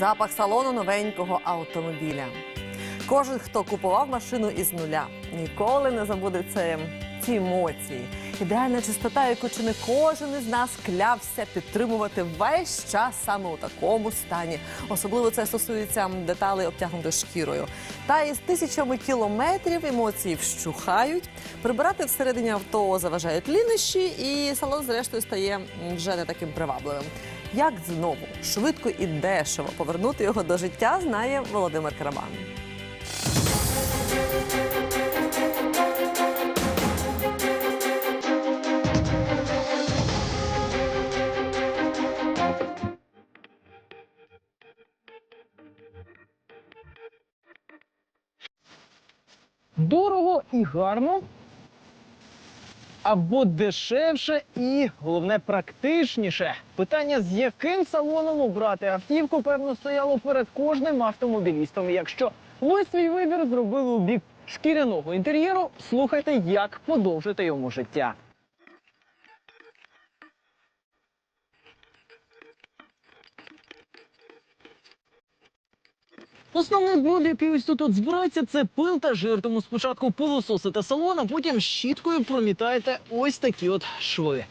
запах салону новенького автомобіля. Кожен, хто купував машину із нуля, ніколи не забуде це, ці емоції. Ідеальна чистота, яку чи не кожен із нас клявся підтримувати весь час саме у такому стані. Особливо це стосується деталей, обтягнутих шкірою. Та із тисячами кілометрів емоції вщухають. Прибирати всередині авто заважають лінощі, і салон, зрештою, стає вже не таким привабливим. Як знову швидко і дешево повернути його до життя, знає Володимир Карабан. Дорого і гарно. Або дешевше і головне практичніше. Питання, з яким салоном обрати автівку, певно, стояло перед кожним автомобілістом. Якщо ви свій вибір зробили у бік шкіряного інтер'єру, слухайте, як подовжити йому життя. Основний бруд, який ось тут от збирається, це пил та жир. Тому спочатку пилососите салон, а потім щіткою промітаєте ось такі от шви.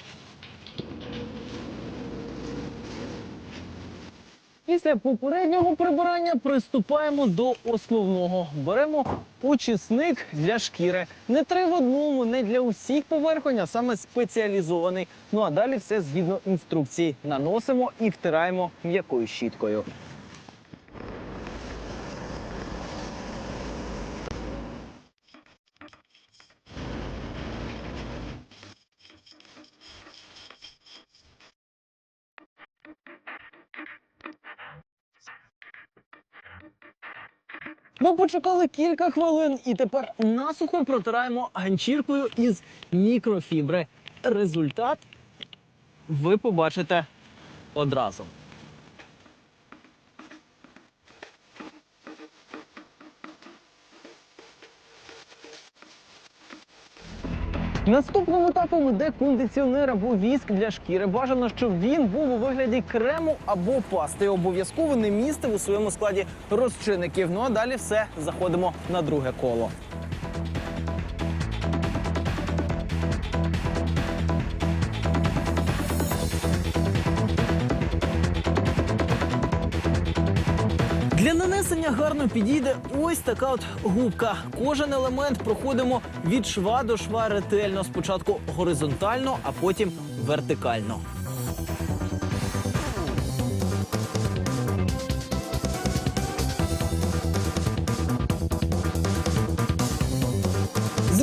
Після попереднього прибирання приступаємо до основного. Беремо очисник для шкіри. Не три в одному, не для усіх поверхонь, а саме спеціалізований. Ну а далі все згідно інструкції. Наносимо і втираємо м'якою щіткою. Ми почекали кілька хвилин і тепер насухо протираємо ганчіркою із мікрофібри. Результат ви побачите одразу. Наступним етапом іде кондиціонер або віск для шкіри. Бажано, щоб він був у вигляді крему або пасти. Обов'язково не містив у своєму складі розчинників. Ну а далі все заходимо на друге коло. Для нанесення гарно підійде ось така от губка. Кожен елемент проходимо від шва до шва ретельно. Спочатку горизонтально, а потім вертикально.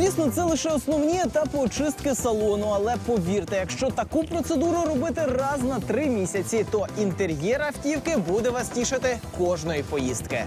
Звісно, це лише основні етапи очистки салону, але повірте, якщо таку процедуру робити раз на три місяці, то інтер'єр автівки буде вас тішити кожної поїздки.